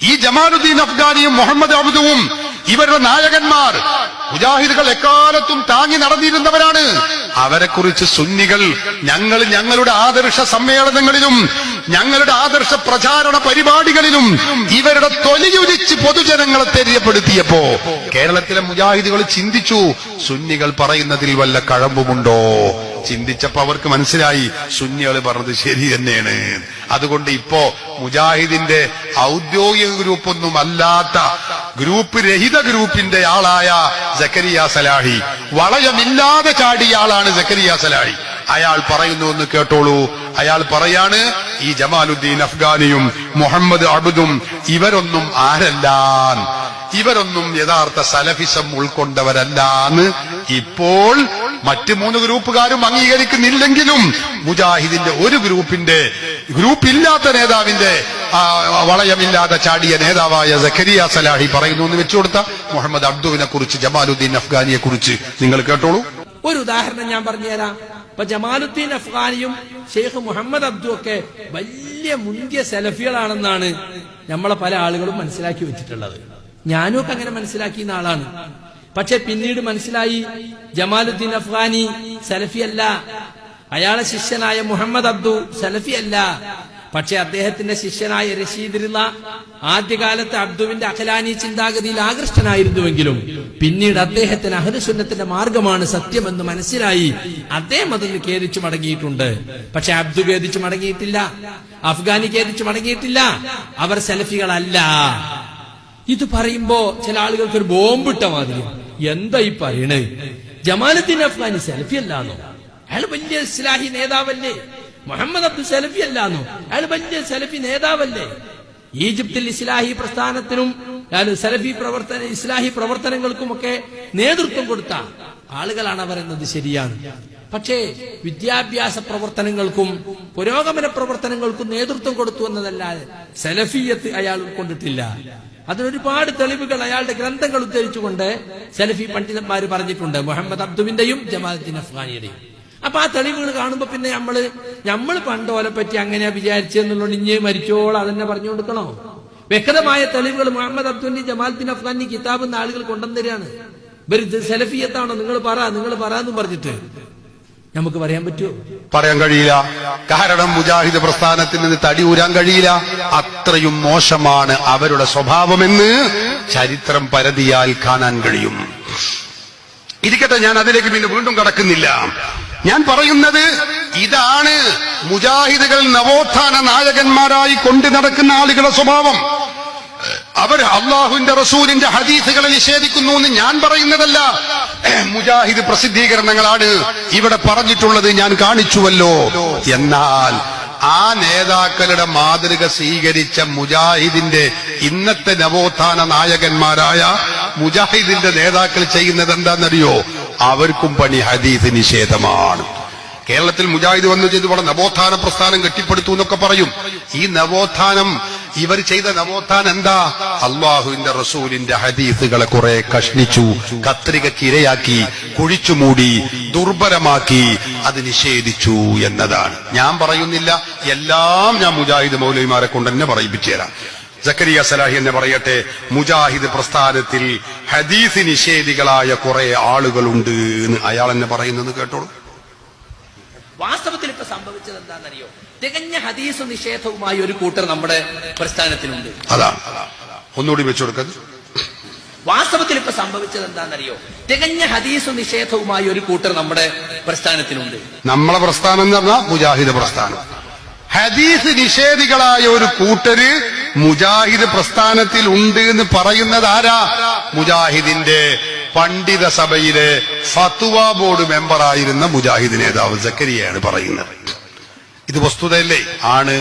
ഈ ജമാലുദ്ദീൻ അഫ്ഗാനിയും മുഹമ്മദ് അബ്ദുവും ഇവരുടെ നായകന്മാർ മുജാഹിദുകൾ എക്കാലത്തും താങ്ങി നടന്നിരുന്നവരാണ്. അവരെക്കുറിച്ച് സുന്നികൾ ഞങ്ങൾ ഞങ്ങളുടെ ആദർശ സമ്മേളനങ്ങളിലും ഞങ്ങളുടെ ആദർശ പ്രചാരണ പരിപാടികളിലും ഇവരുടെ തൊലിയുരിച്ച് പൊതുജനങ്ങളെ തെര്യപ്പെടുത്തിയപ്പോ കേരളത്തിലെ മുജാഹിദുകൾ ചിന്തിച്ചു സുന്നികൾ പറയുന്നതിൽ വല്ല കഴമ്പുമുണ്ടോ? ചിന്തിച്ചപ്പോ അവർക്ക് മനസ്സിലായി. സുന്നികൾ പറഞ്ഞത് ശരി തന്നെയാണ്. അതുകൊണ്ട് ഇപ്പോ മുജാഹിദിന്റെ ഔദ്യോഗിക ഗ്രൂപ്പൊന്നും അല്ലാത്ത ഗ്രൂപ്പ് രഹിത ഗ്രൂപ്പിന്റെ ആളായ ജക്കരിയ സലാഹി. വളയമില്ലാതെ ചാടിയ ആളാണ് ജക്കരിയ സലാഹി. അയാൾ പറയുന്നു എന്ന് കേട്ടോളൂ. അയാൾ പറയാണ് ഈ ജമാലുദ്ദീൻ അഫ്ഗാനിയും മുഹമ്മദ് അബുദും ഇവരൊന്നും ആരല്ലാൻ? ഇവരൊന്നും യഥാർത്ഥ സലഫിസം ഉൾക്കൊണ്ടവരല്ലാന്ന് ഇപ്പോൾ മറ്റ് മൂന്ന് ഗ്രൂപ്പുകാരും അംഗീകരിക്കുന്നില്ലെങ്കിലും മുജാഹിദിന്റെ ഒരു ഗ്രൂപ്പിന്റെ ഗ്രൂപ്പില്ലാത്ത നേതാവിന്റെ വളയമില്ലാതെ ചാടിയ നേതാവായ സഖരിയ സലാഹി പറയുന്നു എന്ന് വെച്ചു കൊടുത്ത മുഹമ്മദ് അബ്ദുവിനെ കുറിച്ച് ജമാലുദ്ദീൻ അഫ്ഗാനിയെ കുറിച്ച് നിങ്ങൾ കേട്ടോളൂ. ഒരു ഉദാഹരണം ഞാൻ പറഞ്ഞുതരാം. ഇപ്പൊ ജമാലുദ്ദീൻ അഫ്ഗാനിയും ഷെയ്ഖ് മുഹമ്മദ് അബ്ദു ഒക്കെ വലിയ മുന്തിയ സെലഫികളാണെന്നാണ് നമ്മളെ പല ആളുകളും മനസ്സിലാക്കി വെച്ചിട്ടുള്ളത്. ഞാനും ഒക്കെ അങ്ങനെ മനസ്സിലാക്കിയ ആളാണ്. പക്ഷെ പിന്നീട് മനസ്സിലായി ജമാലുദ്ദീൻ അഫ്ഗാനി സലഫി അല്ല. അയാളെ ശിഷ്യനായ മുഹമ്മദ് അബ്ദു സലഫി അല്ല. പക്ഷെ അദ്ദേഹത്തിന്റെ ശിഷ്യനായ റഷീദിലുള്ള ആദ്യകാലത്ത് അബ്ദുവിന്റെ അഖലാനി ചിന്താഗതിയിൽ ആകൃഷ്ടനായിരുന്നുവെങ്കിലും പിന്നീട് അദ്ദേഹത്തിന് അഹ്ലുസുന്നത്തിന്റെ മാർഗമാണ് സത്യമെന്ന് മനസ്സിലായി. അദ്ദേഹം അതിൽ ഖേദിച്ചു മടങ്ങിയിട്ടുണ്ട്. പക്ഷെ അബ്ദു ഖേദിച്ചു മടങ്ങിയിട്ടില്ല. അഫ്ഗാനി ഖേദിച്ചു മടങ്ങിയിട്ടില്ല. അവർ സെലഫികളല്ല. ഇത് പറയുമ്പോ ചില ആളുകൾക്ക് ഒരു ബോംബിട്ട മാതിരി എന്താ ഈ പറയണേ ജമാലുദ്ദീൻ അഫ്ഗാനി സെൽഫി അല്ലാന്നോ അയാൾ വലിയ ഇസ്ലാഹി നേതാവല്ലേ? മുഹമ്മദ് അബ്ദുൽ സെലഫി അല്ലാന്നോ അയാൾ വലിയ സെലഫി നേതാവല്ലേ? ഈജിപ്തിൽ ഇസ്ലാഹി പ്രസ്ഥാനത്തിനും സെലഫി പ്രവർത്തന ഇസ്ലാഹി പ്രവർത്തനങ്ങൾക്കുമൊക്കെ നേതൃത്വം കൊടുത്ത ആളുകളാണ് അവർ എന്നത് ശരിയാണ്. പക്ഷേ വിദ്യാഭ്യാസ പ്രവർത്തനങ്ങൾക്കും പുരോഗമന പ്രവർത്തനങ്ങൾക്കും നേതൃത്വം കൊടുത്തു എന്നതല്ലാതെ സെലഫിയത്ത് അയാൾ ഉൾക്കൊണ്ടിട്ടില്ല. അതിനൊരുപാട് തെളിവുകൾ അയാളുടെ ഗ്രന്ഥങ്ങൾ ഉദ്ധരിച്ചുകൊണ്ട് സലഫി പണ്ഡിതന്മാർ പറഞ്ഞിട്ടുണ്ട്. മുഹമ്മദ് അബ്ദുവിന്റെയും ജമാഅദ്ദീൻ അഫ്ഗാനിയുടെയും. അപ്പൊ ആ തെളിവുകൾ കാണുമ്പോ പിന്നെ നമ്മൾ നമ്മൾ പണ്ട് ഓലെ പറ്റി അങ്ങനെയാ വിചാരിച്ചെന്നുള്ളത് ഇഞ്ഞ് മരിച്ചോളം അതന്നെ പറഞ്ഞു കൊടുക്കണോ? വ്യക്തമായ തെളിവുകൾ മുഹമ്മദ് അബ്ദുവിന്റെ ജമാഅദ്ദീൻ അഫ്ഗാനി കിതാബ് എന്ന ആളുകൾ കൊണ്ടുവന്നിരാണ് സെലഫിയത്താണോ? നിങ്ങൾ പറ നിങ്ങൾ പറയാന്നും പറഞ്ഞിട്ട്. നമുക്ക് പറയാൻ പറ്റുമോ? പറയാൻ കഴിയില്ല. കാരണം മുജാഹിദ് പ്രസ്ഥാനത്തിൽ നിന്ന് തടി ഊരാൻ കഴിയില്ല. അത്രയും മോശമാണ് അവരുടെ സ്വഭാവമെന്ന് ചരിത്രം പരതിയാൽ കാണാൻ കഴിയും. ഇരിക്കട്ടെ ഞാൻ അതിലേക്ക് പിന്നെ വീണ്ടും കടക്കുന്നില്ല. ഞാൻ പറയുന്നത് ഇതാണ് മുജാഹിദുകൾ നവോത്ഥാന നായകന്മാരായി കൊണ്ടു നടക്കുന്ന ആളുകളുടെ സ്വഭാവം. അവർ അള്ളാഹുവിന്റെ റസൂലിന്റെ ഹദീസുകളെ നിഷേധിക്കുന്നു എന്ന് ഞാൻ പറയുന്നതല്ല. മുജാഹിദ് പ്രസിദ്ധീകരണങ്ങളാണ് ഇവിടെ പറഞ്ഞിട്ടുള്ളത് ഞാൻ കാണിച്ചുവല്ലോ. എന്നാൽ ആ നേതാക്കളുടെ മാതൃക സ്വീകരിച്ച മുജാഹിദിന്റെ ഇന്നത്തെ നവോത്ഥാന നായകന്മാരായ മുജാഹിദിന്റെ നേതാക്കൾ ചെയ്യുന്നത് എന്താണെന്നറിയോ? അവർക്കും പണി ഹദീസ് നിഷേധമാണ്. കേരളത്തിൽ മുജാഹിദ് വന്നു ചെയ്ത് നവോത്ഥാന പ്രസ്ഥാനം കെട്ടിപ്പടുത്തു എന്നൊക്കെ പറയും. ഈ നവോത്ഥാനം ഇവർ ചെയ്ത നവോത്ഥാനം എന്താ അള്ളാഹുവിന്റെ റസൂലിന്റെ ഹദീസുകളെ കുറെ കഷ്ണിച്ചു കത്രികയ്ക്ക് ഇരയാക്കി കുഴിച്ചുമൂടി ദുർബലമാക്കി അത് നിഷേധിച്ചു എന്നതാണ്. ഞാൻ പറയുന്നില്ല എല്ലാം ഞാൻ മുജാഹിദ് മൗലവിമാരെ കൊണ്ട് തന്നെ പറയിപ്പിച്ചു തരാം. ജക്കരിയ സലാഹി എന്ന് പറയട്ടെ മുജാഹിദ് പ്രസ്ഥാനത്തിൽ ഹദീസ് നിഷേധികളായ കുറെ ആളുകളുണ്ട് എന്ന് അയാൾ എന്നെ പറയുന്നത് കേട്ടോളൂ. സംഭവിച്ചത് എന്താണെന്നറിയോ തികഞ്ഞ ഹദീസ് നിഷേധവുമായി ഒരു കൂട്ടർ നമ്മുടെ പ്രസ്ഥാനത്തിനുണ്ട്. അതാ ഒന്നുകൂടി വെച്ചു കൊടുക്കത് വാസ്തവത്തിൽ ഇപ്പൊ സംഭവിച്ചത് എന്താണെന്നറിയോ തികഞ്ഞ ഹദീസ് നിഷേധവുമായി ഒരു കൂട്ടർ നമ്മുടെ പ്രസ്ഥാനത്തിനുണ്ട്. നമ്മളെ പ്രസ്ഥാനം എന്ന് പറഞ്ഞാൽ മുജാഹിദ് പ്രസ്ഥാനം. ഹദീസ് നിഷേധികളായ ഒരു കൂട്ടര് മുജാഹിദ് പ്രസ്ഥാനത്തിൽ ഉണ്ട് എന്ന് പറയുന്നത് ആരാ? മുജാഹിദിന്റെ പണ്ഡിത സഭയിലെ ഫത്വ ബോർഡ് മെമ്പറായിരുന്ന മുജാഹിദ് നേതാവ് സക്കരിയാണ് പറയുന്നത്. ഇത് വസ്തുതയല്ലേ? ആണ്.